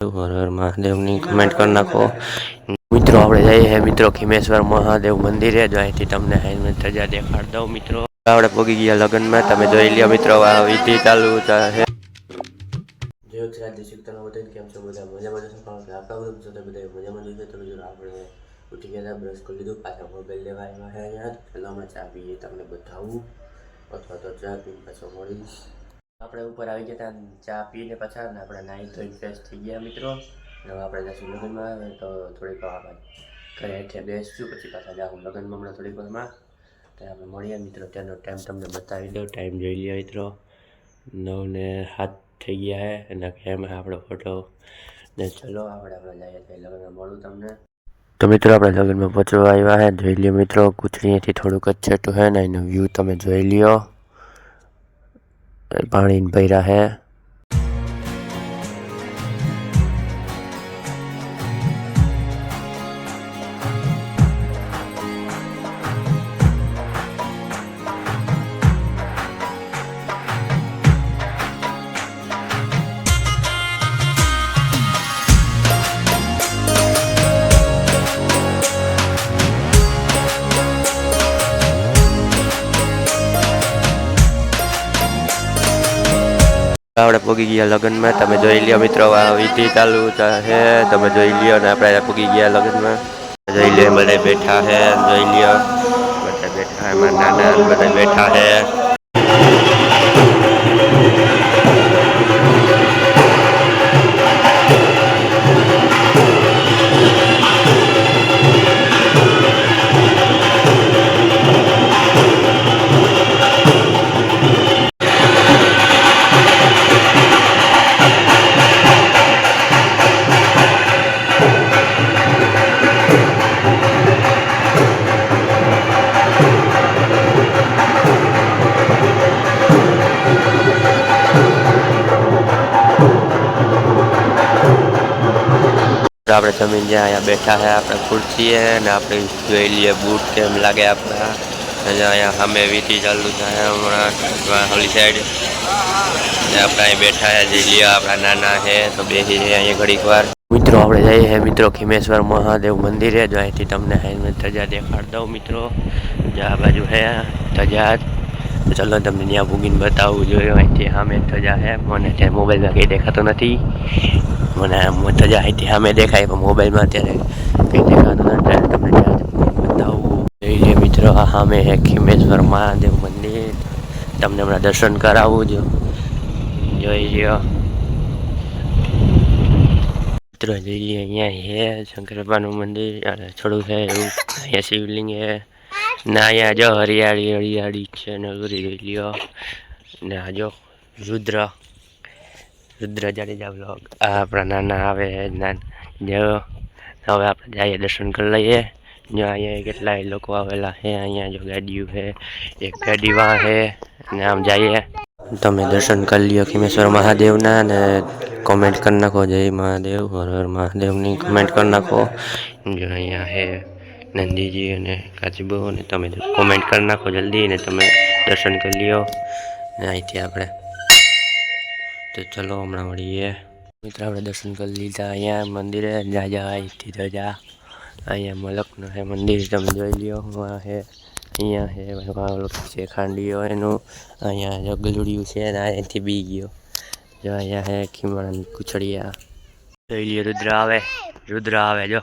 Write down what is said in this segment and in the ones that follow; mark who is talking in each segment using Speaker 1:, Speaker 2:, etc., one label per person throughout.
Speaker 1: હર હર મહાદેવની કમેન્ટ કરી નાખો. મિત્રો, આપણે જઈએ છીએ મિત્રો ખીમેશ્વર મહાદેવ મંદિરે જ અહીંથી તમને હેલ્મેટ ધજા દેખાડ દઉં મિત્રો. આપણે પગી ગયા લગ્નમાં, તમે જોઈ લ્યો મિત્રો, આ વિધિ ચાલુ છે કેમ છો? બધા મજામાં જશો બધા તો બધા આપણે ઉઠી ગયા બ્રશ કરી લીધું, પાછા મોબાઈલ લેવા આવ્યા છે યાર પહેલાં ચા પીએ, તમને બતાવું. અથવા તો ચા પીને પાછો મળીશ. આપણે ઉપર આવી જતા ચા પીને પાછા આપણે નાહી તો ફ્રેશ થઈ ગયા મિત્રો. હવે આપણે જશું લગ્નમાં તો થોડીક આપણે ઘરે હેઠે બેસશું, પછી પાછા જાઉં લગ્નમાં હમણાં થોડીક વારમાં તો આપણે મળીએ મિત્રો ત્યાંનો ટાઈમ તમને બતાવી દઉં. ટાઈમ જોઈ લ્યો મિત્રો. નવ ને સાત થઈ ગયા છે અને એમાં આપણો ફોટો ને ચલો આપણે આપણે જઈએ તો લગ્નમાં મળું તમને. તો મિત્રો, આપણે લગ્નમાં પહોંચવા આવ્યા છે જોઈ લ્યો મિત્રો કુચડીએથી થોડુંક જ છેટું છે ને, એનો વ્યૂ તમે જોઈ લ્યો. पानी में बह रहा है। આપણે પૂગી ગયા લગ્નમાં. તમે જોઈ લ્યો મિત્રો, આ વિધિ ચાલુ છે. તમે જોઈ લ્યો ને આપણે પૂગી ગયા લગ્નમાં. જોઈ લ્યો બધા બેઠા છે. જોઈ લ્યો બધા બેઠા એમાં નાના બધા બેઠા છે. તો આપણે જમીન જ્યાં અહીંયા બેઠા છે આપણે ખુરશીએ ને આપણે જોઈ લઈએ બૂટ કેમ લાગે આપણા અને અહીંયા સામે વીટી ચાલુ છે હમણાં હોલી સાઈડ ને આપણે અહીં બેઠા છે જોઈ લઈએ આપણા નાના છે તો બેસી છે અહીંયા ઘડીક વાર મિત્રો આપણે જઈએ છીએ મિત્રો ખીમેશ્વર મહાદેવ મંદિરે જો અહીંથી તમને હેલ્મેટ ધજા દેખાડ દઉં મિત્રો જે આ બાજુ છે ધજા તો ચલો તમને ત્યાં ભૂગીને બતાવવું જોઈએ અહીંથી સામે ધજા છે. મને ત્યાં મોબાઈલમાં કંઈ દેખાતું નથી. મને આમ ધજા અહીંથી સામે દેખાય, પણ મોબાઈલમાં અત્યારે કંઈ દેખાતું નથી. એટલે તમને ત્યાં બતાવવું જોઈ લે મિત્રો, આ સામે છે ખીમેશ્વર મહાદેવ મંદિર. તમને હમણાં દર્શન કરાવવું જો જોઈ લ્યો મિત્રો જોઈ લઈએ અહીંયા છે શંકર બાપાનું મંદિર. અને થોડું છે એવું. અહીંયા શિવલિંગ છે. ને અહીંયા જો, હરિયાળી હરિયાળી છે ને લ્યો ને આ જો રુદ્ર રુદ્ર જાડેજા બ્લોગ આપણા નાના આવે જો. હવે આપણે જઈએ દર્શન કરી લઈએ. જો અહીંયા કેટલાય લોકો આવેલા છે અહીંયા જો ગાડીઓ છે એક ગાડી વાં છે ને આમ જઈએ. તમે દર્શન કરી લ્યો ખીમેશ્વર મહાદેવના ને કોમેન્ટ કરી નાખો. જય મહાદેવ, હર હર મહાદેવની કોમેન્ટ કરી નાખો. જો અહીંયા છે નંદીજી અને કાચીબો અને તમે કોમેન્ટ કરી નાખો જલ્દી ને તમે દર્શન કરી લ્યો. ને અહીંથી આપણે તો ચલો હમણાં મળીએ. મિત્ર, આપણે દર્શન કરી લીધા. અહીંયા મંદિરે જા જા, અહીંથી તો જા. અહીંયા મલકનું છે મંદિર, તમે જોઈ લ્યો. આ છે અહીંયા હે આ છે ખાંડીઓ એનું. અહીંયા ગલુડિયું છે ને અહીંથી બી ગયો. જો અહીંયા હે ખીમણ કુચડિયા જોઈ લ્યો, રુદ્ર આવે રુદ્ર આવે, જો.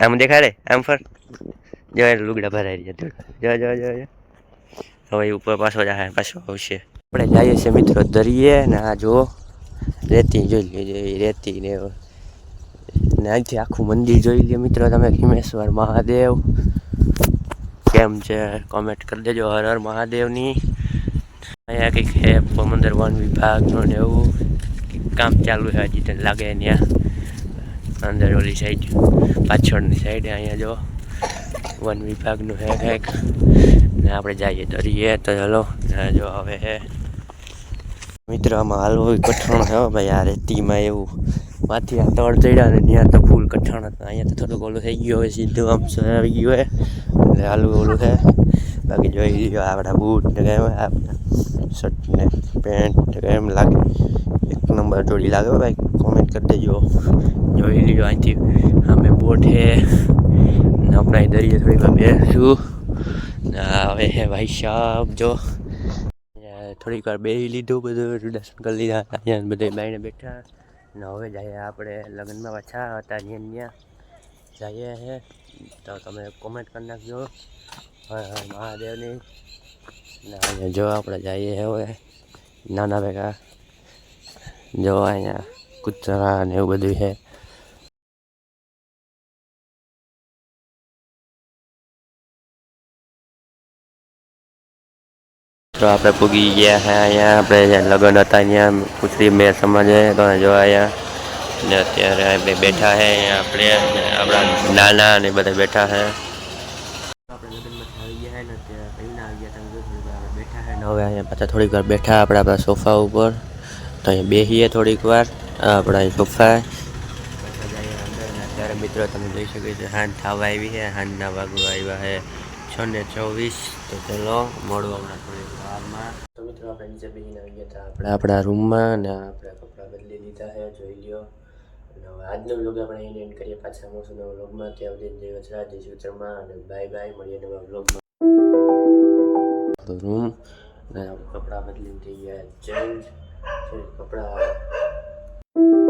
Speaker 1: આમ દેખાડે આમ ફર. જો લુગડા ભરાઈ રહ્યા જો જો જો જો. હવે ઉપર પાછો જાય પાછો આવશે. આપણે જઈએ છીએ મિત્રો દરિયે ને આ જો રેતી જોઈ લેજો એ રેતી ને ને અહીંથી આખું મંદિર જોઈ લે મિત્રો તમે, ખીમેશ્વર મહાદેવ. કેમ છે? કોમેન્ટ કરી દેજો હર હર મહાદેવની. અહીંયા કંઈક હે મંદિર વન વિભાગનું ને એવું. કામ ચાલુ છે હજી લાગે ત્યાં અંદર ઓલી સાઈડ પાછળની સાઈડે અહીંયા જો વન વિભાગનું હે કંઈક ને આપણે જઈએ દરિયે તો ચલો જો હવે હે. મિત્ર, આમાં હાલવું કઠણ છે ભાઈ, આ રેતીમાં એવું. માથી આ તળ ચડ્યા ને ત્યાં તો ફૂલ કઠણ હતા. અહીંયા તો થોડુંક ઓલું થઈ ગયું હવે સીધું આમ આવી ગયું હે એટલે હાલવું ઓલું છે. બાકી જોઈ ગયો આપણા બૂટ ને કેમ આપણા શર્ટ ને પેન્ટ કેમ લાગે. એક નંબર જોડી લાગે ભાઈ. કોમેન્ટ કરી દેજો. જોઈ લ્યો અહીંથી. અમે બોટ હે ને આપણા દરિયે થોડીક વાર બેસું. હવે હે ભાઈ સાહેબ જો. થોડીક વાર બેસી લીધું બધું દર્શન કરી લીધા. અહીંયા બધે બાઈને બેઠા. ને હવે જઈએ આપણે લગ્નમાં પાછા હતા ત્યાં ત્યાં જઈએ હે. તો તમે કોમેન્ટ કરી નાખજો. મહાદેવની. ને જો આપણે જઈએ હવે. નાના ભેગા. જો અહીંયા. કૂતરા ને એવું બધું છે. તો આપણે પૂગી ગયા છે અહીંયા આપણે લગ્ન હતા અહીંયા પૂછરી મેર સમાજે તો જો અહીંયા. ને અત્યારે આપણે બેઠા છે અહીંયા આપણે આપણા નાના ને બધા બેઠા છે આપણે લગ્નમાં આવી ગયા છે ને અત્યારે પહેલા આવી ગયા તમે થોડીક વાર બેઠા છે ને હવે અહીંયા પાછા થોડીક વાર બેઠા આપણે આપણા સોફા ઉપર. તો અહીંયા બેસીએ થોડીક વાર. આપણા સોફા અત્યારે મિત્રો તમે જોઈ શકો છો હાંજ થવા આવી છે હાંજના વાગવા આવ્યા છે છ ને ચોવીસ. તો ચલો, મળો હમણાં થોડી વારમાં. તો મિત્રો, આપણે નીચે બેસીને આવી ગયા હતા આપણે આપણા રૂમમાં ને આપણે કપડાં બદલી લીધા છે, જોઈ લ્યો. અને હવે આજનો વ્લોગ આપણે એને એન્ડ કરીએ, પાછા મળશું નવા વ્લોગમાં ત્યાં સુધી જય વચરા જય શ્રી અને બાય બાય મળીએ નવા વ્લોગમાં રૂમ અને કપડાં બદલી થઈ ગયા ચેન્જ કપડાં. thank you.